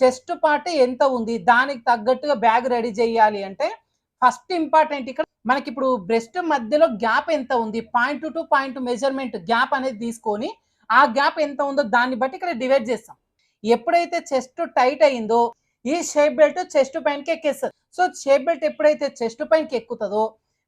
Chest part ఎంత ఉంది? దానికి తగ్గట్టుగా బ్యాగ్ రెడీ చేయాలి అంటే ఫస్ట్ ఇంపార్టెంట్ ఇక్కడ మనకి ఇప్పుడు బ్రెస్ట్ మధ్యలో గ్యాప్ ఎంత ఉంది? Point to point measurement gap అనేది తీసుకొని ఆ గ్యాప్ ఎంత ఉందో దాన్ని బట్టి ఇక్కడ డివైడ్ చేస్తాం. ఎప్పుడైతే చెస్ట్ టైట్ అయిందో ఈ షేప్ బెల్ట్ చెస్ట్ పైనకి ఎక్కేస్తుంది. సో షేప్ బెల్ట్ ఎప్పుడైతే చెస్ట్ పైనకి ఎక్కుతుందో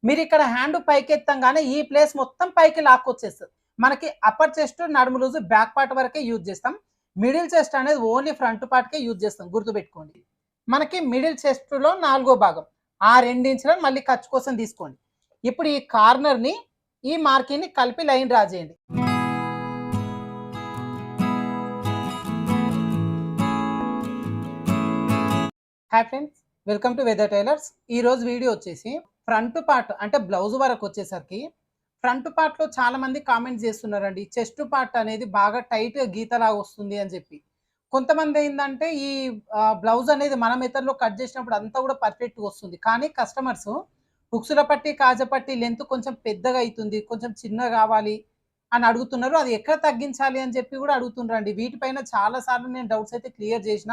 మీరు ఇక్కడ హ్యాండ్ పైకి ఎత్తంగానే ఈ ప్లేస్ మొత్తం పైకి లాక్కొచ్చేస్తుంది. మనకి అప్పర్ చెస్ట్ నడుము లూజు బ్యాక్ పార్ట్ వరకే యూజ్ చేస్తాం. మిడిల్ చెస్ట్ అనేది ఓన్లీ ఫ్రంట్ పార్ట్కే యూజ్ చేస్తాం గుర్తుపెట్టుకోండి. మనకి మిడిల్ చెస్ట్లో నాలుగో భాగం ఆ రెండించులను మళ్ళీ ఖర్చు కోసం తీసుకోండి. ఇప్పుడు ఈ కార్నర్ని ఈ మార్కింగ్ని కలిపి లైన్ డ్రా చేయండి. Hi friends welcome to Veda tailors. ఈరోజు వీడియో వచ్చేసి ఫ్రంట్ పార్ట్ అంటే బ్లౌజ్ వరకు వచ్చేసరికి ఫ్రంట్ పార్ట్లో చాలా మంది కామెంట్ చేస్తున్నారండి చెస్ట్ పార్ట్ అనేది బాగా టైట్గా గీతలాగా వస్తుంది అని చెప్పి. కొంతమంది ఏంటంటే ఈ బ్లౌజ్ అనేది మన మెథడ్లో కట్ చేసినప్పుడు అంతా కూడా పర్ఫెక్ట్ వస్తుంది. కానీ కస్టమర్స్ హుక్సుల పట్టి కాజపట్టి లెంత్ కొంచెం పెద్దగా అవుతుంది కొంచెం చిన్నగా కావాలి అని అడుగుతున్నారు. అది ఎక్కడ తగ్గించాలి అని చెప్పి కూడా అడుగుతున్నారండి వీటిపైన చాలా సార్లు నేను డౌట్స్ అయితే క్లియర్ చేసిన.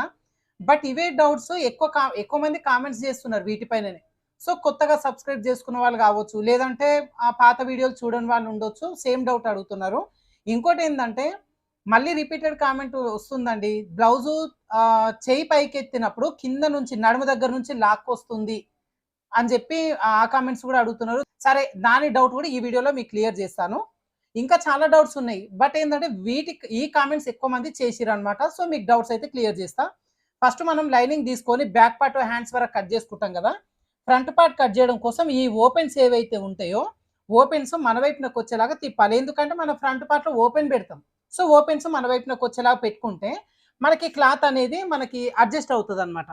బట్ ఇవే డౌట్స్ ఎక్కువ కా- ఎక్కువ మంది కామెంట్స్ చేస్తున్నారు వీటిపైననే. సో కొత్తగా సబ్స్క్రైబ్ చేసుకున్న వాళ్ళు కావచ్చు లేదంటే ఆ పాత వీడియోలు చూడని వాళ్ళు ఉండొచ్చు సేమ్ డౌట్ అడుగుతున్నారు. ఇంకోటి ఏంటంటే మళ్ళీ రిపీటెడ్ కామెంట్ వస్తుందండి. బ్లౌజు చేయి పైకెత్తినప్పుడు కింద నుంచి నడుము దగ్గర నుంచి లాక్కొస్తుంది అని చెప్పి ఆ కామెంట్స్ కూడా అడుగుతున్నారు. సరే దాని డౌట్ కూడా ఈ వీడియోలో మీకు క్లియర్ చేస్తాను. ఇంకా చాలా డౌట్స్ ఉన్నాయి. బట్ ఏంటంటే వీటికి ఈ కామెంట్స్ ఎక్కువ మంది చేసిరు అనమాట సో మీకు డౌట్స్ అయితే క్లియర్ చేస్తా. ఫస్ట్ మనం లైనింగ్ తీసుకొని బ్యాక్ పార్ట్ హ్యాండ్స్ వరకు కట్ చేసుకుంటాం కదా. ఫ్రంట్ పార్ట్ కట్ చేయడం కోసం ఈ ఓపెన్స్ ఏవైతే ఉంటాయో ఓపెన్స్ మన వైపునకు వచ్చేలాగా తిప్పాలి. ఎందుకంటే మన ఫ్రంట్ పార్ట్లో ఓపెన్ పెడతాం. సో ఓపెన్స్ మన వైపునకు వచ్చేలాగా పెట్టుకుంటే మనకి క్లాత్ అనేది మనకి అడ్జస్ట్ అవుతుంది అనమాట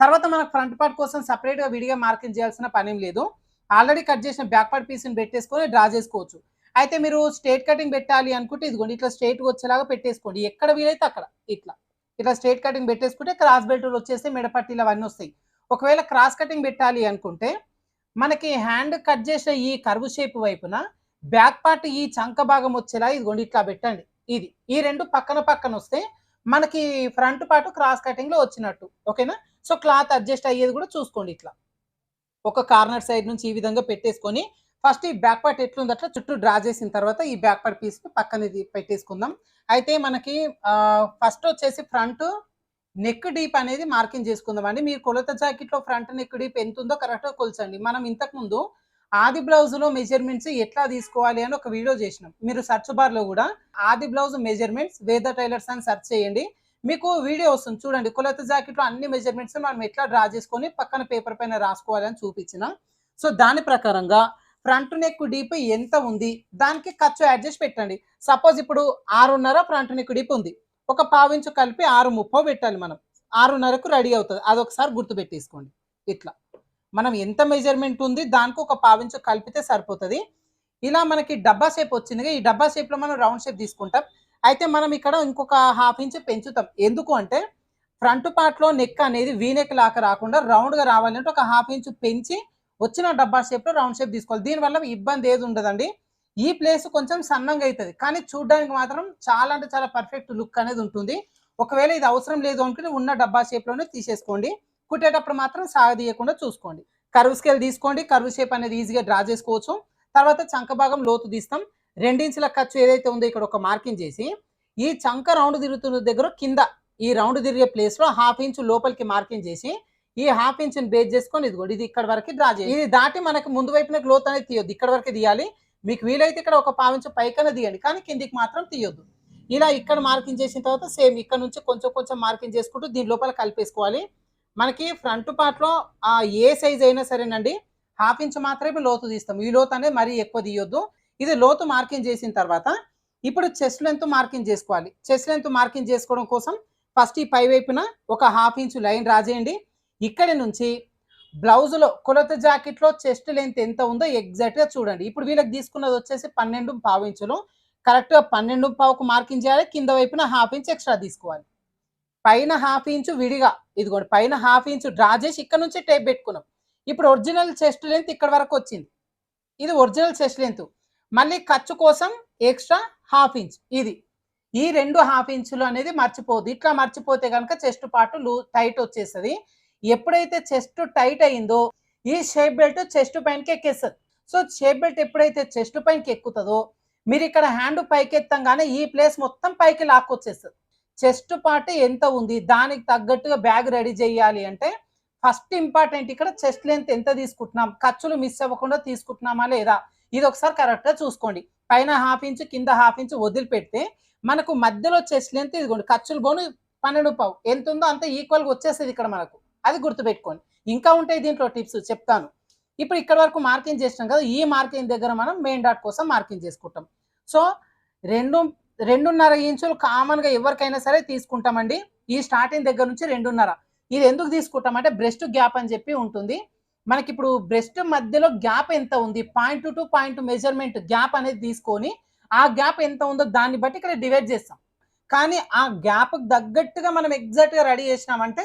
తర్వాత మనకు ఫ్రంట్ పార్ట్ కోసం సపరేట్గా విడిగా మార్కింగ్ చేయాల్సిన పనేం లేదు. ఆల్రెడీ కట్ చేసిన బ్యాక్ పార్ట్ పీస్ని పెట్టేసుకొని డ్రా చేసుకోవచ్చు. అయితే మీరు స్ట్రేట్ కటింగ్ పెట్టాలి అనుకుంటే ఇదిగోండి ఇట్లా స్ట్రేట్గా వచ్చేలాగా పెట్టేసుకోండి. ఎక్కడ వీలైతే అక్కడ ఇట్లా. ఇట్లా స్ట్రేట్ కటింగ్ పెట్టేసుకుంటే క్రాస్ బెల్ట్లు వచ్చేస్తే మెడపట్టీలు అవన్నీ వస్తాయి. ఒకవేళ క్రాస్ కటింగ్ పెట్టాలి అనుకుంటే మనకి హ్యాండ్ కట్ చేసిన ఈ కర్వ్ షేప్ వైపున బ్యాక్ పార్ట్ ఈ చంక భాగం వచ్చేలా ఇదిగోండి ఇట్లా పెట్టండి. ఇది ఈ రెండు పక్కన పక్కన వస్తే మనకి ఫ్రంట్ పార్ట్ క్రాస్ కటింగ్లో వచ్చినట్టు. ఓకేనా సో క్లాత్ అడ్జస్ట్ అయ్యేది కూడా చూసుకోండి ఇట్లా. ఒక కార్నర్ సైడ్ నుంచి ఈ విధంగా పెట్టేసుకొని ఫస్ట్ ఈ బ్యాక్ పార్ట్ ఎట్లుంది అట్లా చుట్టూ డ్రా చేసిన తర్వాత ఈ బ్యాక్ పార్ట్ పీస్ పక్కన ఇది పెట్టేసుకుందాం. అయితే మనకి ఫస్ట్ వచ్చేసి ఫ్రంట్ నెక్ డీప్ అనేది మార్కింగ్ చేసుకుందాం అండి మీరు కొలత జాకెట్లో ఫ్రంట్ నెక్ డీప్ ఎంత ఉందో కరెక్ట్గా కొలచండి మనం ఇంతకు ముందు ఆది బ్లౌజ్లో మెజర్మెంట్స్ ఎట్లా తీసుకోవాలి అని ఒక వీడియో చేసినాం. మీరు సర్చ్ బార్లో కూడా ఆది బ్లౌజ్ మెజర్మెంట్స్ వేద టైలర్స్ అని సెర్చ్ చేయండి. మీకు వీడియో వస్తుంది. చూడండి కొలత జాకెట్లో అన్ని మెజర్మెంట్స్ మనం ఎట్లా డ్రా చేసుకొని పక్కన పేపర్ పైన రాసుకోవాలని చూపించిన. సో దాని ప్రకారంగా ఫ్రంట్ నెక్ డీప్ ఎంత ఉంది? దానికి ఖర్చు అడ్జస్ట్ పెట్టండి. సపోజ్ ఇప్పుడు ఆరున్నర ఫ్రంట్ నెక్ డీప్ ఉంది. ఒక పావించు కలిపి ఆరు ముప్పో పెట్టాలి మనం. ఆరున్నరకు రెడీ అవుతుంది. అదొకసారి గుర్తు పెట్టేసుకోండి ఇట్లా. మనం ఎంత మెజర్మెంట్ ఉంది దానికి ఒక పావించు కలిపితే సరిపోతుంది. ఇలా మనకి డబ్బా షేప్ వచ్చింది ఈ డబ్బా షేప్లో మనం రౌండ్ షేప్ తీసుకుంటాం. అయితే మనం ఇక్కడ ఇంకొక హాఫ్ ఇంచ్ పెంచుతాం. ఎందుకు అంటే ఫ్రంట్ పార్ట్లో నెక్ అనేది వీ నెక్ లాగా రాకుండా రౌండ్గా రావాలంటే ఒక హాఫ్ ఇంచ్ పెంచి వచ్చిన డబ్బా షేప్లో రౌండ్ షేప్ తీసుకోవాలి. దీనివల్ల ఇబ్బంది ఏది ఉండదండి. ఈ ప్లేస్ కొంచెం సన్నంగా అవుతుంది. కానీ చూడడానికి మాత్రం చాలా అంటే చాలా పర్ఫెక్ట్ లుక్ అనేది ఉంటుంది. ఒకవేళ ఇది అవసరం లేదు అనుకుని ఉన్న డబ్బా షేప్లోనే తీసేసుకోండి. కుట్టేటప్పుడు మాత్రం సాగదీయకుండా చూసుకోండి. కర్వ్ స్కేల్ తీసుకోండి. కర్వ్ షేప్ అనేది ఈజీగా డ్రా చేసుకోవచ్చు. తర్వాత చంక భాగం లోతు తీస్తాం. రెండించుల ఖర్చు ఏదైతే ఉందో ఇక్కడ ఒక మార్కింగ్ చేసి ఈ చంక రౌండ్ తిరుగుతున్న దగ్గర కింద ఈ రౌండ్ తిరిగే ప్లేస్లో హాఫ్ ఇంచ్ లోపలికి మార్కింగ్ చేసి ఈ హాఫ్ ఇంచ్ని బేస్ చేసుకొని ఇదిగోండి ఇది ఇక్కడ వరకు డ్రా చేయాలి ఇది దాటి మనకి ముందు వైపున లోతు అనేది తీయొద్దు. ఇక్కడ వరకు తీయాలి. మీకు వీలైతే ఇక్కడ ఒక పావించు పైకన తీయండి. కానీ కిందికి మాత్రం తీయొద్దు. ఇలా ఇక్కడ మార్కింగ్ చేసిన తర్వాత సేమ్ ఇక్కడ నుంచి కొంచెం కొంచెం మార్కింగ్ చేసుకుంటూ దీని లోపల కలిపేసుకోవాలి. మనకి ఫ్రంట్ పార్ట్లో ఏ సైజ్ అయినా సరేనండి హాఫ్ ఇంచ్ మాత్రమే లోతు తీస్తాం. ఈ లోతు అనేది మరీ ఎక్కువ తీయొద్దు. ఇది లోతు మార్కింగ్ చేసిన తర్వాత ఇప్పుడు చెస్ట్ లెంత్ మార్కింగ్ చేసుకోవాలి. చెస్ట్ లెంత్ మార్కింగ్ చేసుకోవడం కోసం ఫస్ట్ ఈ పై వైపున ఒక హాఫ్ ఇంచ్ లైన్ రాజేయండి. ఇక్కడి నుంచి బ్లౌజ్లో కొలత జాకెట్లో చెస్ట్ లెంత్ ఎంత ఉందో ఎగ్జాక్ట్గా చూడండి. ఇప్పుడు వీళ్ళకి తీసుకున్నది వచ్చేసి పన్నెండు పావు ఇంచులు. కరెక్ట్గా పన్నెండు పావుకు మార్కింగ్ చేయాలి. కింద వైపున హాఫ్ ఇంచ్ ఎక్స్ట్రా తీసుకోవాలి. పైన హాఫ్ ఇంచు విడిగా ఇదిగోండి పైన హాఫ్ ఇంచు డ్రా చేసి ఇక్కడ నుంచి టేప్ పెట్టుకున్నాం. ఇప్పుడు ఒరిజినల్ చెస్ట్ లెంత్ ఇక్కడ వరకు వచ్చింది. ఇది ఒరిజినల్ చెస్ట్ లెంత్ మళ్ళీ ఖర్చు కోసం ఎక్స్ట్రా హాఫ్ ఇంచ్. ఇది. ఈ రెండు హాఫ్ ఇంచులు అనేది మర్చిపోదు ఇట్లా మర్చిపోతే కనుక చెస్ట్ పాటు లూ టైట్ వచ్చేస్తుంది. ఎప్పుడైతే చెస్ట్ టైట్ అయిందో ఈ షేప్ బెల్ట్ చెస్ట్ పైనకి ఎక్కేస్తుంది సో షేప్ బెల్ట్ ఎప్పుడైతే చెస్ట్ పైనకి ఎక్కుతుందో మీరు ఇక్కడ హ్యాండ్ పైకి ఎత్తంగానే ఈ ప్లేస్ మొత్తం పైకి లాక్కొచ్చేస్తుంది. చెస్ట్ పార్ట్ ఎంత ఉంది దానికి తగ్గట్టుగా బ్యాగ్ రెడీ చేయాలి అంటే ఫస్ట్ ఇంపార్టెంట్ ఇక్కడ చెస్ట్ లెంత్ ఎంత తీసుకుంటున్నాం ఖర్చులు మిస్ అవ్వకుండా తీసుకుంటున్నామా లేదా ఇది ఒకసారి కరెక్ట్గా చూసుకోండి. పైన హాఫ్ ఇంచు కింద హాఫ్ ఇంచు వదిలిపెడితే మనకు మధ్యలో చెస్ట్ లెంత్ ఇదిగోండి ఖర్చులు గోను పన్నెండు పావు ఎంత ఉందో అంత ఈక్వల్గా వచ్చేస్తుంది ఇక్కడ మనకు. అది గుర్తుపెట్టుకోండి. ఇంకా ఉంటాయి దీంట్లో టిప్స్ చెప్తాను. ఇప్పుడు ఇక్కడ వరకు మార్కింగ్ చేసినాం కదా ఈ మార్కింగ్ దగ్గర మనం మెయిన్ డాట్ కోసం మార్కింగ్ చేసుకుంటాం. సో రెండు రెండున్నర ఇంచులు కామన్గా ఎవరికైనా సరే తీసుకుంటామండి. ఈ స్టార్టింగ్ దగ్గర నుంచి రెండున్నర. ఇది ఎందుకు తీసుకుంటాం అంటే బ్రెస్ట్ గ్యాప్ అని చెప్పి ఉంటుంది. మనకి ఇప్పుడు బ్రెస్ట్ మధ్యలో గ్యాప్ ఎంత ఉంది? Point to point measurement gap అనేది తీసుకొని ఆ గ్యాప్ ఎంత ఉందో దాన్ని బట్టి ఇక్కడ డివైడ్ చేస్తాం. కానీ ఆ గ్యాప్ తగ్గట్టుగా మనం ఎగ్జాక్ట్గా రెడీ చేసినామంటే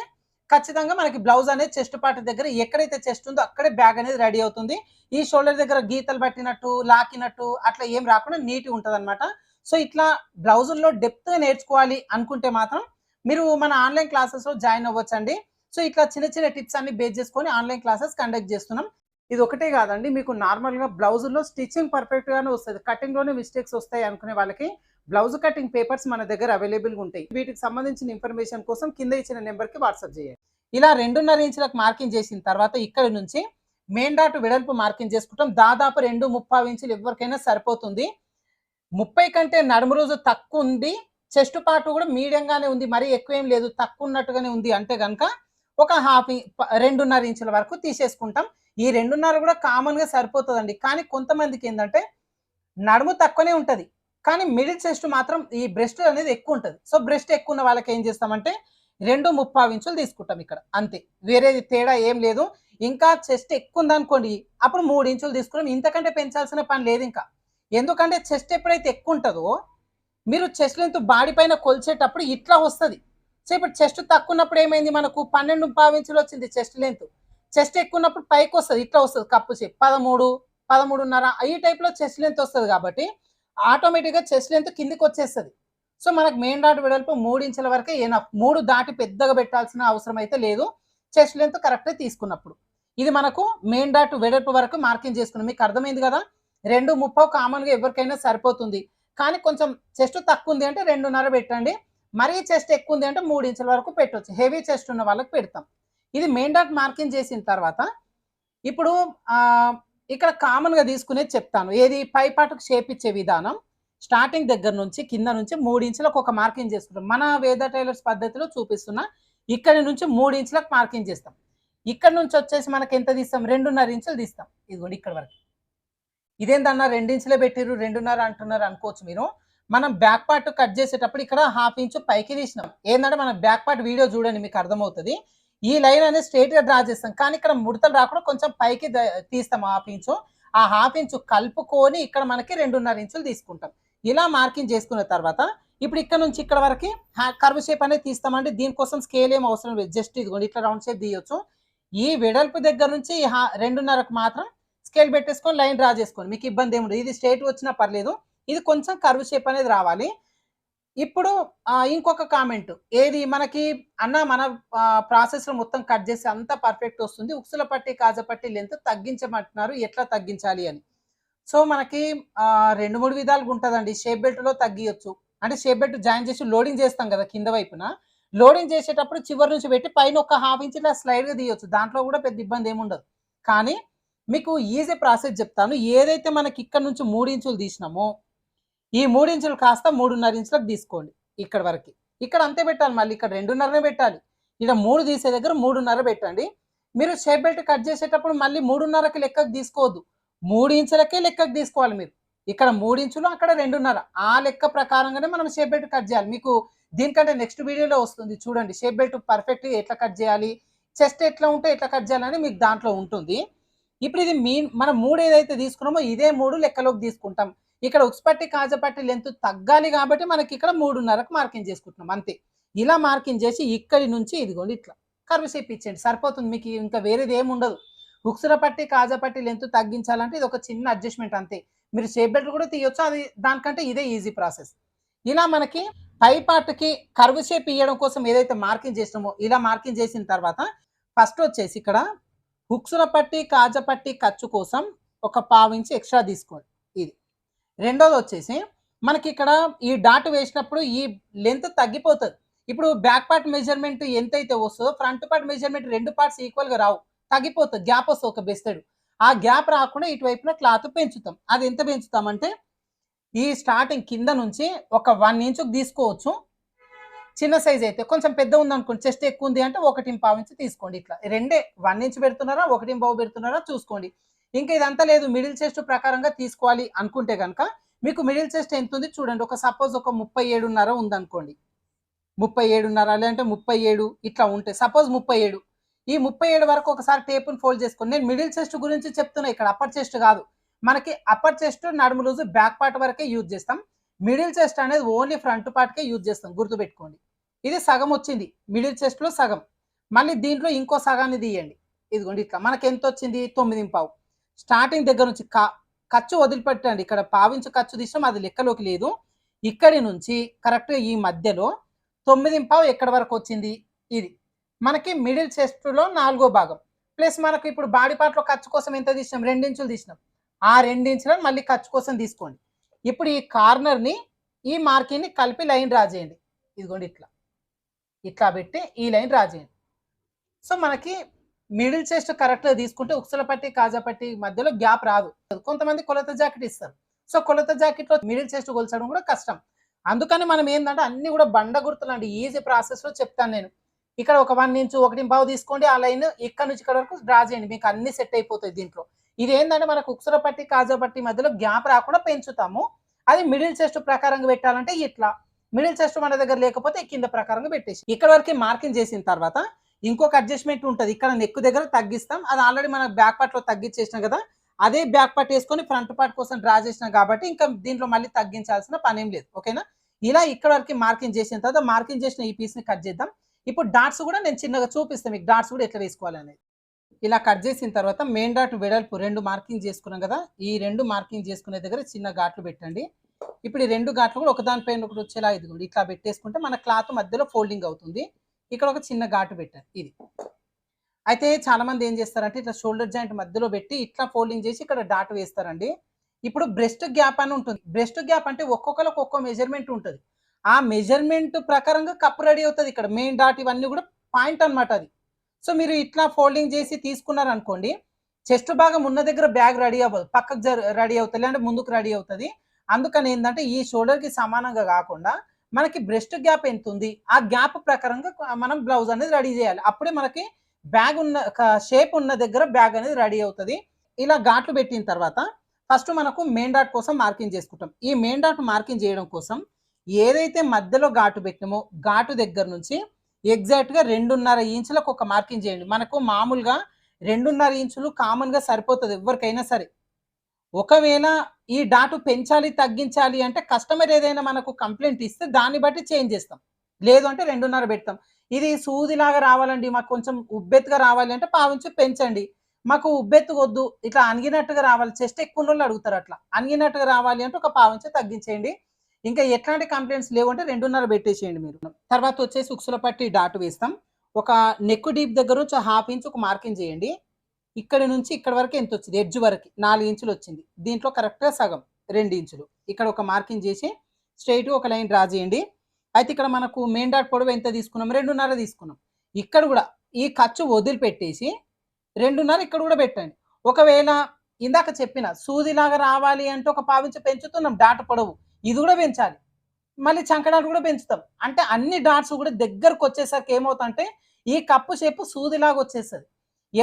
ఖచ్చితంగా మనకి బ్లౌజ్ అనేది చెస్ట్ పార్ట్ దగ్గర ఎక్కడైతే చెస్ట్ ఉందో అక్కడే బ్యాగ్ అనేది రెడీ అవుతుంది. ఈ షోల్డర్ దగ్గర గీతలు పట్టినట్టు లాకినట్టు అట్లా ఏం రాకుండా నీట్ ఉంటుంది అనమాట సో ఇట్లా బ్లౌజుల్లో డెప్త్గా నేర్చుకోవాలి అనుకుంటే మాత్రం మీరు మన ఆన్లైన్ క్లాసెస్లో జాయిన్ అవ్వచ్చండి. సో ఇట్లా చిన్న చిన్న టిప్స్ అన్ని బేస్ చేసుకొని ఆన్లైన్ క్లాసెస్ కండక్ట్ చేస్తున్నాం. ఇది ఒకటే కాదండి మీకు నార్మల్గా బ్లౌజుల్లో స్టిచ్చింగ్ పర్ఫెక్ట్గానే వస్తుంది. కటింగ్లోనే మిస్టేక్స్ వస్తాయి అనుకునే వాళ్ళకి బ్లౌజ్ కటింగ్ పేపర్స్ మన దగ్గర అవైలబుల్గా ఉంటాయి. వీటికి సంబంధించిన ఇన్ఫర్మేషన్ కోసం కింద ఇచ్చిన నెంబర్కి వాట్సాప్ చేయండి. ఇలా రెండున్నర ఇంచులకు మార్కింగ్ చేసిన తర్వాత ఇక్కడ నుంచి మెయిన్ డాట్ వెడల్పు మార్కింగ్ చేసుకుంటాం. దాదాపు రెండు ముప్పై ఇంచులు ఎవరికైనా సరిపోతుంది. ముప్పై కంటే నడుము రోజు తక్కువ ఉంది చెస్ట్ పార్ట్ కూడా మీడియంగానే ఉంది. మరీ ఎక్కువ ఏం లేదు. తక్కువ ఉన్నట్టుగానే ఉంది అంటే కనుక ఒక హాఫ్ రెండున్నర ఇంచుల వరకు తీసేసుకుంటాం. ఈ రెండున్నర కూడా కామన్గా సరిపోతుందండి. కానీ కొంతమందికి ఏంటంటే నడుము తక్కువనే ఉంటది. కానీ మిడిల్ చెస్ట్ మాత్రం ఈ బ్రెస్ట్ అనేది ఎక్కువ ఉంటుంది సో బ్రెస్ట్ ఎక్కువ ఉన్న వాళ్ళకి ఏం చేస్తామంటే రెండు ముప్పావు ఇంచులు తీసుకుంటాం ఇక్కడ అంతే. వేరేది తేడా ఏం లేదు. ఇంకా చెస్ట్ ఎక్కువ ఉందనుకోండి అప్పుడు మూడు ఇంచులు తీసుకున్నాం. ఇంతకంటే పెంచాల్సిన పని లేదు ఇంకా. ఎందుకంటే చెస్ట్ ఎప్పుడైతే ఎక్కువ ఉంటుందో మీరు చెస్ట్ లెంత్ బాడీ పైన కొలిచేటప్పుడు ఇట్లా వస్తుంది. సో ఇప్పుడు చెస్ట్ తక్కువ ఉన్నప్పుడు ఏమైంది మనకు? పన్నెండు పావు ఇంచులు వచ్చింది చెస్ట్ లెంత్ చెస్ట్ ఎక్కువ ఉన్నప్పుడు పైకి వస్తుంది ఇట్లా వస్తుంది కప్పు షేప్ పదమూడు పదమూడున్నర ఈ టైప్లో చెస్ట్ లెంత్ వస్తుంది కాబట్టి ఆటోమేటిక్గా చెస్ట్ లెంత్ కిందికి వచ్చేస్తుంది సో మనకు మెయిన్ డాట్ వెడల్పు మూడు ఇంచుల వరకే ఏనఫ్ మూడు దాటి పెద్దగా పెట్టాల్సిన అవసరం అయితే లేదు. చెస్ట్ లెంత్ కరెక్ట్గా తీసుకున్నప్పుడు. ఇది మనకు మెయిన్ డాట్ వెడల్పు వరకు మార్కింగ్ చేసుకున్నాం. మీకు అర్థమైంది కదా? రెండు ముప్పై కామన్గా ఎవరికైనా సరిపోతుంది. కానీ కొంచెం చెస్ట్ తక్కువ ఉంది అంటే రెండున్నర పెట్టండి. మరీ చెస్ట్ ఎక్కువ ఉంది అంటే మూడు ఇంచుల వరకు పెట్టవచ్చు హెవీ చెస్ట్ ఉన్న వాళ్ళకి పెడతాం. ఇది మెయిన్ డాట్ మార్కింగ్ చేసిన తర్వాత ఇప్పుడు ఇక్కడ కామన్గా తీసుకునేది చెప్తాను. ఏది పై పాటకు షేప్ ఇచ్చే విధానం స్టార్టింగ్ దగ్గర నుంచి కింద నుంచి మూడు ఇంచులకు ఒక మార్కింగ్ చేసుకుంటాం మన వేద టైలర్స్ పద్ధతిలో చూపిస్తున్నా ఇక్కడి నుంచి మూడు ఇంచులకు మార్కింగ్ చేస్తాం. ఇక్కడ నుంచి వచ్చేసి మనకి ఎంత తీస్తాం? రెండున్నర ఇంచులు తీస్తాం. ఇదిగోండి ఇక్కడ వరకు. ఇదేందన్నా? రెండించులే పెట్టిర్రు రెండున్నర అంటున్నారు అనుకోవచ్చు మీరు. మనం బ్యాక్ పార్ట్ కట్ చేసేటప్పుడు ఇక్కడ హాఫ్ ఇంచు పైకి తీసినాం. ఏంటంటే మనం బ్యాక్ పార్ట్ వీడియో చూడండి మీకు అర్థమవుతుంది. ఈ లైన్ అనేది స్ట్రైట్గా డ్రా చేస్తాం. కానీ ఇక్కడ ముడతలు రాకుండా కొంచెం పైకి తీస్తాం హాఫ్ ఇంచు. ఆ హాఫ్ ఇంచు కలుపుకొని ఇక్కడ మనకి రెండున్నర ఇంచులు తీసుకుంటాం. ఇలా మార్కింగ్ చేసుకున్న తర్వాత ఇప్పుడు ఇక్కడ నుంచి ఇక్కడ వరకు కర్వ్ షేప్ అనేది తీస్తామండి దీనికోసం స్కేల్ ఏం అవసరం లేదు. జస్ట్ ఇదిగోండి ఇట్లా రౌండ్ షేప్ తీయొచ్చు. ఈ వెడల్పు దగ్గర నుంచి ఈ హా- రెండున్నరకు మాత్రం స్కేల్ పెట్టేసుకొని లైన్ డ్రా చేసుకోండి మీకు ఇబ్బంది ఏమి ఇది స్ట్రైట్ వచ్చినా పర్లేదు. ఇది కొంచెం కర్వ్ షేప్ అనేది రావాలి. ఇప్పుడు ఇంకొక కామెంట్. ఏది మనకి అన్న మన ప్రాసెస్ మొత్తం కట్ చేసి అంత పర్ఫెక్ట్ వస్తుంది. ఉక్సుల పట్టి కాజపట్టి లెంత్ తగ్గించమంటున్నారు. ఎట్లా తగ్గించాలి అని. సో మనకి రెండు మూడు విధాలుగా ఉంటుందండి. షేప్ బెల్ట్లో తగ్గియచ్చు. అంటే షేప్ బెల్ట్ జాయిన్ చేసి లోడింగ్ చేస్తాం కదా కింద వైపున. లోడింగ్ చేసేటప్పుడు చివరి నుంచి పెట్టి పైన ఒక హాఫ్ ఇంచ్ ఇలా స్లైడ్గా తీయొచ్చు. దాంట్లో కూడా పెద్ద ఇబ్బంది ఏముండదు ఉండదు. కానీ మీకు ఈజీ ప్రాసెస్ చెప్తాను. ఏదైతే మనకి ఇక్కడ నుంచి మూడు ఇంచులు తీసినామో ఈ మూడు ఇంచులు కాస్త మూడున్నర ఇంచులకు తీసుకోండి ఇక్కడ వరకు. ఇక్కడ అంతే పెట్టాలి మళ్ళీ ఇక్కడ రెండున్నరనే పెట్టాలి. ఇక్కడ మూడు తీసే దగ్గర మూడున్నర పెట్టండి. మీరు షేప్ బెల్ట్ కట్ చేసేటప్పుడు మళ్ళీ మూడున్నరకి లెక్కకు తీసుకోవద్దు. మూడు ఇంచులకే లెక్కకు తీసుకోవాలి మీరు. ఇక్కడ మూడు ఇంచులు అక్కడ రెండున్నర. ఆ లెక్క ప్రకారంగానే మనం షేప్ బెల్ట్ కట్ చేయాలి. మీకు దీనికంటే నెక్స్ట్ వీడియోలో వస్తుంది. చూడండి షేప్ బెల్ట్ పర్ఫెక్ట్గా ఎట్లా కట్ చేయాలి చెస్ట్ ఎట్లా ఉంటే ఎట్లా కట్ చేయాలని మీకు దాంట్లో ఉంటుంది. ఇప్పుడు ఇది మీ మనం మూడు ఏదైతే తీసుకున్నామో ఇదే మూడు లెక్కలోకి తీసుకుంటాం. ఇక్కడ ఉక్స్పట్టి కాజపట్టి లెంత్ తగ్గాలి కాబట్టి మనకి ఇక్కడ మూడున్నరకు మార్కింగ్ చేసుకుంటున్నాం. అంతే. ఇలా మార్కింగ్ చేసి ఇక్కడి నుంచి ఇదిగోండి ఇట్లా. కర్వ్ షేప్ ఇచ్చేయండి. సరిపోతుంది. మీకు ఇంకా వేరేది ఏమి ఉండదు. ఉక్సుర పట్టి కాజపట్టి లెంత్ తగ్గించాలంటే ఇది ఒక చిన్న అడ్జస్ట్మెంట్ అంతే. మీరు షేప్ బెల్ట్ కూడా తీయొచ్చు. అది దానికంటే ఇదే ఈజీ ప్రాసెస్ ఇలా మనకి పై పార్ట్కి కర్వ్ షేప్ ఇవ్వడం కోసం ఏదైతే మార్కింగ్ చేసినామో ఇలా మార్కింగ్ చేసిన తర్వాత ఫస్ట్ వచ్చేసి ఇక్కడ హుక్సుల పట్టి కాజపట్టి ఖర్చు కోసం ఒక పావు నుంచి ఎక్స్ట్రా తీసుకోండి. ఇది. రెండోది వచ్చేసి మనకి ఇక్కడ ఈ డాట్ వేసినప్పుడు ఈ లెంత్ తగ్గిపోతుంది. ఇప్పుడు బ్యాక్ పార్ట్ మెజర్మెంట్ ఎంత అయితే వస్తుందో ఫ్రంట్ పార్ట్ మెజర్మెంట్ రెండు పార్ట్స్ ఈక్వల్గా రావు. తగ్గిపోతుంది. గ్యాప్ వస్తుంది ఒక బెస్తడు. ఆ గ్యాప్ రాకుండా ఇటువైపున క్లాత్ పెంచుతాం. అది ఎంత పెంచుతామంటే ఈ స్టార్టింగ్ కింద నుంచి ఒక వన్ ఇంచుకు తీసుకోవచ్చు. చిన్న సైజ్ అయితే కొంచెం పెద్ద ఉంది అనుకోండి చెస్ట్ ఎక్కువ ఉంది అంటే ఒకటి పావు ఇంచు తీసుకోండి ఇట్లా. రెండే వన్ ఇంచ్ పెడుతున్నారా ఒకటి పావు పెడుతున్నారా చూసుకోండి. ఇంకా ఇదంతా లేదు మిడిల్ చెస్ట్ ప్రకారంగా తీసుకోవాలి అనుకుంటే కనుక మీకు మిడిల్ చెస్ట్ ఎంత ఉంది చూడండి. ఒక సపోజ్ ఒక ముప్పై ఏడున్నర ఉందనుకోండి. ముప్పై ఏడున్నర లేదంటే ముప్పై ఏడు ఇట్లా ఉంటాయి సపోజ్ ముప్పై ఏడు. ఈ ముప్పై ఏడు వరకు ఒకసారి టేపును ఫోల్డ్ చేసుకోండి నేను మిడిల్ చెస్ట్ గురించి చెప్తున్నా ఇక్కడ అప్పర్ చెస్ట్ కాదు. మనకి అప్పర్ చెస్ట్ నడుము లూజు బ్యాక్ పార్ట్ వరకే యూజ్ చేస్తాం. మిడిల్ చెస్ట్ అనేది ఓన్లీ ఫ్రంట్ పార్ట్కే యూజ్ చేస్తాం గుర్తుపెట్టుకోండి. ఇది సగం వచ్చింది మిడిల్ చెస్ట్లో సగం. మళ్ళీ దీంట్లో ఇంకో సగాన్ని తీయండి. ఇదిగోండి ఇట్లా మనకి ఎంత వచ్చింది? తొమ్మిది పావు స్టార్టింగ్ దగ్గర నుంచి ఖర్చు వదిలిపెట్టండి. ఇక్కడ పావించు ఖర్చు తీసాం అది లెక్కలోకి లేదు. ఇక్కడి నుంచి కరెక్ట్గా ఈ మధ్యలో తొమ్మిది పావు ఎక్కడి వరకు వచ్చింది? ఇది. మనకి మిడిల్ చెస్ట్లో నాలుగో భాగం. ప్లస్ మనకు ఇప్పుడు బాడీ పార్ట్లో ఖర్చు కోసం ఎంత తీసినాం? రెండించులు తీసినాం. ఆ రెండించులను మళ్ళీ ఖర్చు కోసం తీసుకోండి. ఇప్పుడు ఈ కార్నర్ని ఈ మార్కింగ్ని కలిపి లైన్ డ్రా చేయండి. ఇదిగోండి ఇట్లా. ఇట్లా పెట్టి ఈ లైన్ డ్రా చేయండి. సో మనకి మిడిల్ చెస్ట్ కరెక్ట్గా తీసుకుంటే ఉక్సలపట్టి కాజాపట్టి కాజా పట్టి మధ్యలో గ్యాప్ రాదు. కొంతమంది కొలత జాకెట్ ఇస్తారు. సో కొలత జాకెట్లో మిడిల్ చెస్ట్ కొలచడం కూడా కష్టం. అందుకని మనం ఏంటంటే అన్ని కూడా బండ గుర్తులు అండి. ఈజీ ప్రాసెస్లో చెప్తాను నేను. ఇక్కడ ఒక వన్ ఇంచు ఒకటి బావు తీసుకోండి. ఆ లైన్ ఇక్కడ నుంచి ఇక్కడ వరకు డ్రా చేయండి. మీకు అన్ని సెట్ అయిపోతాయి దీంట్లో. ఇది ఏంటంటే మనకు ఉక్సర పట్టి కాజా పట్టి మధ్యలో గ్యాప్ రాకుండా పెంచుతాము. అది మిడిల్ చెస్ట్ ప్రకారంగా పెట్టాలంటే ఇట్లా. మిడిల్ చెస్ట్ మన దగ్గర లేకపోతే కింద ప్రకారంగా పెట్టేసి. ఇక్కడ వరకు మార్కింగ్ చేసిన తర్వాత ఇంకొక అడ్జస్ట్మెంట్ ఉంటుంది. ఇక్కడ నెక్ దగ్గర తగ్గిస్తాం. అది ఆల్రెడీ మన బ్యాక్ పార్ట్లో తగ్గించేసినాం కదా అదే బ్యాక్ పార్ట్ వేసుకొని ఫ్రంట్ పార్ట్ కోసం డ్రా చేసినాం కాబట్టి ఇంకా దీంట్లో మళ్ళీ తగ్గించాల్సిన పని ఏం లేదు. ఓకేనా? ఇలా ఇక్కడ వరకు మార్కింగ్ చేసిన తర్వాత మార్కింగ్ చేసిన ఈ పీస్ని కట్ చేద్దాం. ఇప్పుడు డాట్స్ కూడా నేను చిన్నగా చూపిస్తాను. మీకు డాట్స్ కూడా ఎట్లా వేసుకోవాలనేది ఇలా కట్ చేసిన తర్వాత మెయిన్ డాట్ వెడల్పు రెండు మార్కింగ్ చేసుకున్నాం కదా ఈ రెండు మార్కింగ్ చేసుకునే దగ్గర చిన్న ఘాట్లు పెట్టండి. ఇప్పుడు ఈ రెండు ఘాట్లు కూడా ఒకదానిపైన ఒకటి వచ్చేలా ఇదిగోండి. ఇట్లా పెట్టేసుకుంటే మన క్లాత్ మధ్యలో ఫోల్డింగ్ అవుతుంది. ఇక్కడ ఒక చిన్న ఘాటు పెట్టారు ఇది. అయితే చాలా మంది ఏం చేస్తారంటే ఇట్లా షోల్డర్ జాయింట్ మధ్యలో పెట్టి ఇట్లా ఫోల్డింగ్ చేసి ఇక్కడ డాట్ వేస్తారండి. ఇప్పుడు బ్రెస్ట్ గ్యాప్ అని ఉంటుంది. బ్రెస్ట్ గ్యాప్ అంటే ఒక్కొక్కరికి ఒక్కో మెజర్మెంట్ ఉంటుంది. ఆ మెజర్మెంట్ ప్రకారంగా కప్ రెడీ అవుతుంది ఇక్కడ. మెయిన్ డాట్ ఇవన్నీ కూడా పాయింట్ అన్నమాట అది. సో మీరు ఇట్లా ఫోల్డింగ్ చేసి తీసుకున్నారు అనుకోండి చెస్ట్ భాగం ఉన్న దగ్గర బ్యాగ్ రెడీ అవ్వదు. పక్కకు రెడీ అవుతుంది అంటే ముందుకు రెడీ అవుతుంది. అందుకని ఏంటంటే ఈ షోల్డర్కి సమానంగా కాకుండా మనకి బ్రెస్ట్ గ్యాప్ ఎంత ఉంది ఆ గ్యాప్ ప్రకారంగా మనం బ్లౌజ్ అనేది రెడీ చేయాలి. అప్పుడే మనకి బ్యాగ్ ఉన్న షేప్ ఉన్న దగ్గర బ్యాగ్ అనేది రెడీ అవుతుంది. ఇలా ఘాట్లు పెట్టిన తర్వాత ఫస్ట్ మనకు మెయిన్ డాట్ కోసం మార్కింగ్ చేసుకుంటాం. ఈ మెయిన్ డాట్ మార్కింగ్ చేయడం కోసం ఏదైతే మధ్యలో ఘాటు పెట్టినామో ఘాటు దగ్గర నుంచి ఎగ్జాక్ట్గా రెండున్నర ఇంచులకు ఒక మార్కింగ్ చేయండి. మనకు మామూలుగా రెండున్నర ఇంచులు కామన్గా సరిపోతుంది. ఎవరికైనా సరే. ఒకవేళ ఈ డాటు పెంచాలి తగ్గించాలి అంటే కస్టమర్ ఏదైనా మనకు కంప్లైంట్ ఇస్తే దాన్ని బట్టి చేంజ్ చేస్తాం. లేదు అంటే రెండున్నర పెడతాం. ఇది సూదిలాగా రావాలండి మాకు కొంచెం ఉబ్బెత్తుగా రావాలి అంటే పావించి పెంచండి. మాకు ఉబ్బెత్తు వద్దు ఇట్లా అనిగినట్టుగా రావాలి. చెస్ట్ ఎక్కువ వాళ్ళు అడుగుతారు అట్లా. అనిగినట్టుగా రావాలి అంటే ఒక పావించి తగ్గించేయండి. ఇంకా ఎట్లాంటి కంప్లైంట్స్ లేవు అంటే రెండున్నర పెట్టేసేయండి మీరు. తర్వాత వచ్చేసి ఉక్సుల పట్టి డాటు వేస్తాం. ఒక నెక్ డీప్ దగ్గర నుంచి హాఫ్ ఇంచ్ ఒక మార్కింగ్ చేయండి. ఇక్కడ నుంచి ఇక్కడ వరకు ఎంత వచ్చింది? ఎడ్జ్ వరకు నాలుగు ఇంచులు వచ్చింది. దీంట్లో కరెక్ట్గా సగం రెండు ఇంచులు. ఇక్కడ ఒక మార్కింగ్ చేసి స్ట్రైట్ ఒక లైన్ డ్రా చేయండి. అయితే ఇక్కడ మనకు మెయిన్ డాట్ పొడవు ఎంత తీసుకున్నాం? రెండున్నర తీసుకున్నాం. ఇక్కడ కూడా ఈ ఖర్చు వదిలిపెట్టేసి రెండున్నర ఇక్కడ కూడా పెట్టండి. ఒకవేళ ఇందాక చెప్పిన సూదిలాగా రావాలి అంటే ఒక పావించి పెంచుతున్నాం డాట్ పొడవు. ఇది కూడా పెంచాలి. మళ్ళీ చంకడాట్ కూడా పెంచుతాం. అంటే అన్ని డాట్స్ కూడా దగ్గరకు వచ్చేసరికి ఏమవుతుందంటే ఈ కప్పు షేప్ సూదిలాగా వచ్చేస్తుంది.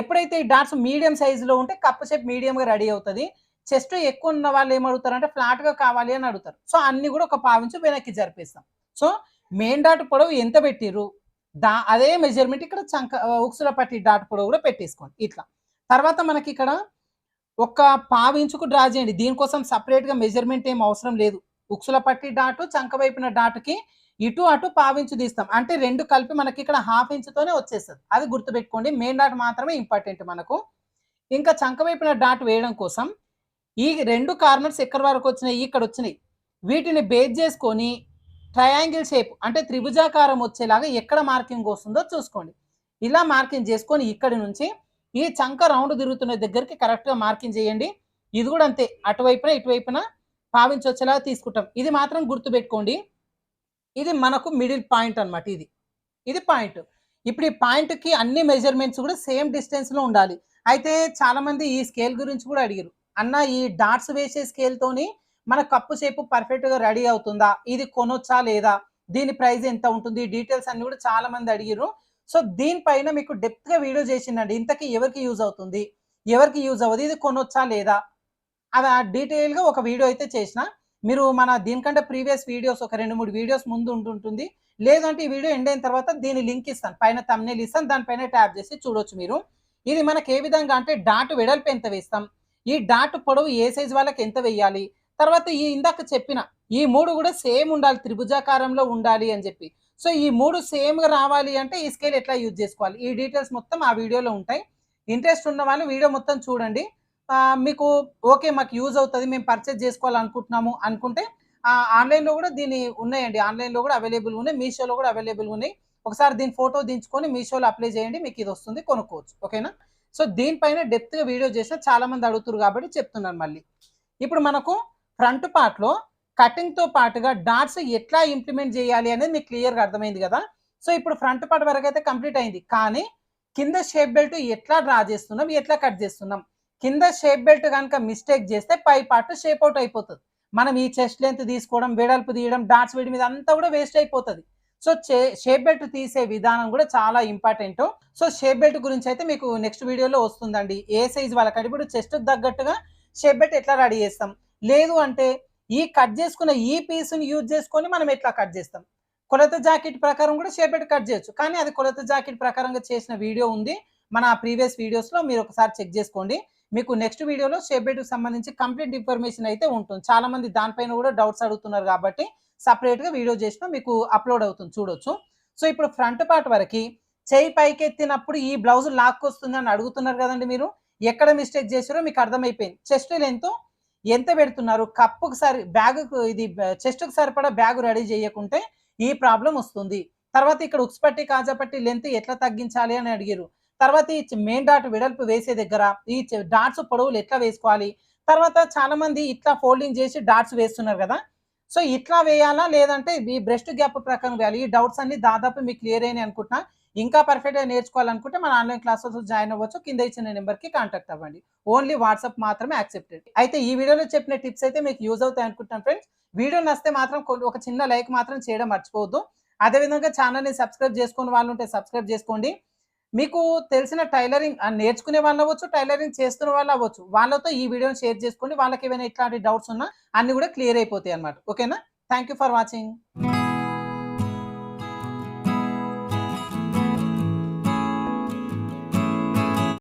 ఎప్పుడైతే ఈ డాట్స్ మీడియం సైజులో ఉంటే కప్పు షేప్ మీడియంగా రెడీ అవుతుంది. చెస్ట్ ఎక్కువ ఉన్న వాళ్ళు ఏమడుగుతారు అంటే ఫ్లాట్గా కావాలి అని అడుగుతారు. సో అన్ని కూడా ఒక పావించు వెనక్కి జరిపేస్తాం. సో మెయిన్ డాట్ పొడవు ఎంత పెట్టిర్రు? దా అదే మెజర్మెంట్ ఇక్కడ చంక ఉక్సుల పట్టి డాట్ పొడవు కూడా పెట్టేసుకోండి. ఇట్లా. తర్వాత మనకి ఇక్కడ ఒక పావించుకు డ్రా చేయండి. దీనికోసం సపరేట్గా మెజర్మెంట్ ఏం అవసరం లేదు. ఉక్సుల పట్టి డాటు చంక వైపున డాటుకి ఇటు అటు పావించు తీస్తాం. అంటే రెండు కలిపి మనకి ఇక్కడ హాఫ్ ఇంచుతోనే వచ్చేస్తుంది. అది గుర్తుపెట్టుకోండి. మెయిన్ డాట్ మాత్రమే ఇంపార్టెంట్ మనకు. ఇంకా చంక వైపున డాట్ వేయడం కోసం ఈ రెండు కార్నర్స్ ఎక్కడి వరకు వచ్చినాయి? ఇక్కడ వచ్చినాయి. వీటిని బేస్ చేసుకొని ట్రయాంగిల్ షేప్ అంటే త్రిభుజాకారం వచ్చేలాగా ఎక్కడ మార్కింగ్ వస్తుందో చూసుకోండి. ఇలా మార్కింగ్ చేసుకొని ఇక్కడి నుంచి ఈ చంక రౌండ్ తిరుగుతున్న దగ్గరికి కరెక్ట్గా మార్కింగ్ చేయండి. ఇది కూడా అంతే. అటువైపున ఇటువైపున పావించి వచ్చేలాగా తీసుకుంటాం. ఇది మాత్రం గుర్తుపెట్టుకోండి. ఇది మనకు మిడిల్ పాయింట్ అన్నమాట ఇది. ఇది పాయింట్ ఇప్పుడు ఈ పాయింట్కి అన్ని మెజర్మెంట్స్ కూడా సేమ్ డిస్టెన్స్లో ఉండాలి. అయితే చాలామంది ఈ స్కేల్ గురించి కూడా అడిగారు అన్న ఈ డాట్స్ వేసే స్కేల్తోని మన కప్పు షేప్ పర్ఫెక్ట్గా రెడీ అవుతుందా? ఇది కొనొచ్చా లేదా? దీని ప్రైస్ ఎంత ఉంటుంది? డీటెయిల్స్ అన్ని కూడా చాలా మంది అడిగారు సో దీనిపైన మీకు డెప్త్గా వీడియో చేసిందండి ఇంతకీ ఎవరికి యూజ్ అవుతుంది? ఎవరికి యూజ్ అవ్వదు? ఇది కొనొచ్చా లేదా? అది ఆ ఒక వీడియో అయితే చేసిన మీరు మన దీనికంటే ప్రీవియస్ వీడియోస్ ఒక రెండు మూడు వీడియోస్ ముందు ఉంటుంటుంది. లేదంటే ఈ వీడియో ఎండ్ అయిన తర్వాత దీని లింక్ ఇస్తాను. పైన తమ్నేల్ ఇస్తాను. దానిపైన ట్యాప్ చేసి చూడొచ్చు మీరు. ఇది మనకి ఏ విధంగా అంటే డాట్ వెడల్పు ఎంత వేస్తాం? ఈ డాట్ పొడవు ఏ సైజ్ వాళ్ళకి ఎంత వేయాలి? తర్వాత ఈ ఇందాక చెప్పిన ఈ మూడు కూడా సేమ్ ఉండాలి. త్రిభుజాకారంలో ఉండాలి అని చెప్పి. సో ఈ మూడు సేమ్గా రావాలి అంటే ఈ స్కేల్ ఎట్లా యూజ్ చేసుకోవాలి? ఈ డీటెయిల్స్ మొత్తం ఆ వీడియోలో ఉంటాయి. ఇంట్రెస్ట్ ఉన్న వాళ్ళు వీడియో మొత్తం చూడండి. మీకు ఓకే మాకు యూజ్ అవుతుంది మేము పర్చేజ్ చేసుకోవాలనుకుంటున్నాము అనుకుంటే ఆన్లైన్లో కూడా దీని ఉన్నాయండి. ఆన్లైన్లో కూడా అవైలబుల్ ఉన్నాయి. మీషోలో కూడా అవైలబుల్ ఉన్నాయి. ఒకసారి దీని ఫోటో దించుకొని మీషోలో అప్లై చేయండి మీకు ఇది వస్తుంది కొనుక్కోవచ్చు. ఓకేనా సో దీనిపైన డెప్త్గా వీడియో చేసిన చాలామంది అడుగుతారు కాబట్టి చెప్తున్నాను మళ్ళీ. ఇప్పుడు మనకు ఫ్రంట్ పార్ట్లో కటింగ్తో పాటుగా డాట్స్ ఎట్లా ఇంప్లిమెంట్ చేయాలి అనేది మీకు క్లియర్గా అర్థమైంది కదా? సో ఇప్పుడు ఫ్రంట్ పార్ట్ వరకు అయితే కంప్లీట్ అయింది. కానీ కింద షేప్ బెల్ట్ ఎట్లా డ్రా చేస్తున్నాం ఎట్లా కట్ చేస్తున్నాం? కింద షేప్ బెల్ట్ కనుక మిస్టేక్ చేస్తే పై పార్ట్ షేప్ అవుట్ అయిపోతుంది. మనం ఈ చెస్ట్ లెంత్ తీసుకోవడం వెడల్పు తీయడం డాట్స్ వేయడం మీద అంతా కూడా వేస్ట్ అయిపోతుంది. సో షేప్ బెల్ట్ తీసే విధానం కూడా చాలా ఇంపార్టెంట్ సో షేప్ బెల్ట్ గురించి అయితే మీకు నెక్స్ట్ వీడియోలో వస్తుందండి. ఏ సైజ్ వాళ్ళకంటే ఇప్పుడు చెస్ట్ తగ్గట్టుగా షేప్ బెల్ట్ ఎట్లా రెడీ చేస్తాం? లేదు అంటే ఈ కట్ చేసుకున్న ఈ పీస్ని యూజ్ చేసుకొని మనం ఎట్లా కట్ చేస్తాం? కొలత జాకెట్ ప్రకారం కూడా షేప్ బెల్ట్ కట్ చేయొచ్చు. కానీ అది కొలత జాకెట్ ప్రకారంగా చేసిన వీడియో ఉంది. మన ప్రీవియస్ వీడియోస్లో మీరు ఒకసారి చెక్ చేసుకోండి. మీకు నెక్స్ట్ వీడియోలో షేప్ సంబంధించి కంప్లీట్ ఇన్ఫర్మేషన్ అయితే ఉంటుంది. చాలా మంది దానిపైన కూడా డౌట్స్ అడుగుతున్నారు కాబట్టి సపరేట్గా వీడియో చేసిన మీకు అప్లోడ్ అవుతుంది చూడొచ్చు. సో ఇప్పుడు ఫ్రంట్ పార్ట్ వరకు చేయి పైకి ఎత్తినప్పుడు ఈ బ్లౌజ్ లాక్కొస్తుంది అని అడుగుతున్నారు కదండి మీరు. ఎక్కడ మిస్టేక్ చేసారో మీకు అర్థమైపోయింది. చెస్ట్ లెంత్ ఎంత పెడుతున్నారు? కప్పుకు సరి బ్యాగ్ ఇది చెస్ట్కు సరిపడా బ్యాగ్ రెడీ చేయకుంటే ఈ ప్రాబ్లం వస్తుంది. తర్వాత ఇక్కడ ఉక్స్పట్టి కాజా పట్టి లెంత్ ఎట్లా తగ్గించాలి అని అడిగారు. తర్వాత ఈ మెయిన్ డాట్ వెడల్పు వేసే దగ్గర ఈ డాట్స్ పొడవులు ఎట్లా వేసుకోవాలి? తర్వాత చాలా మంది ఇట్లా ఫోల్డింగ్ చేసి డాట్స్ వేస్తున్నారు కదా. సో ఇట్లా వేయాలా? లేదంటే ఈ బ్రెస్ట్ గ్యాప్ ప్రకారం వేయాలి? ఈ డౌట్స్ అన్ని దాదాపు మీకు క్లియర్ అయినాయి అనుకుంటున్నా. ఇంకా పర్ఫెక్ట్గా నేర్చుకోవాలనుకుంటే మన ఆన్లైన్ క్లాసెస్ జాయిన్ అవ్వచ్చు. కింద ఇచ్చిన నెంబర్కి కాంటాక్ట్ అవ్వండి. ఓన్లీ వాట్సాప్ మాత్రమే యాక్సెప్టెడ్ అయితే ఈ వీడియోలో చెప్పిన టిప్స్ అయితే మీకు యూజ్ అవుతాయి అనుకుంటున్నాను ఫ్రెండ్స్ వీడియో నస్తే మాత్రం ఒక చిన్న లైక్ మాత్రం చేయడం మర్చిపోవద్దు. అదేవిధంగా ఛానల్ని సబ్స్క్రైబ్ చేసుకుని వాళ్ళు ఉంటే సబ్స్క్రైబ్ చేసుకోండి. మీకు తెలిసిన టైలరింగ్ నేర్చుకునే వాళ్ళు అవ్వచ్చు టైలరింగ్ చేస్తున్న వాళ్ళు అవ్వచ్చు వాళ్ళతో ఈ వీడియోని షేర్ చేసుకోండి. వాళ్ళకి ఏమైనా ఇట్లాంటి డౌట్స్ ఉన్నా అన్ని కూడా క్లియర్ అయిపోతాయి అన్నమాట. ఓకేనా? Thank you for watching.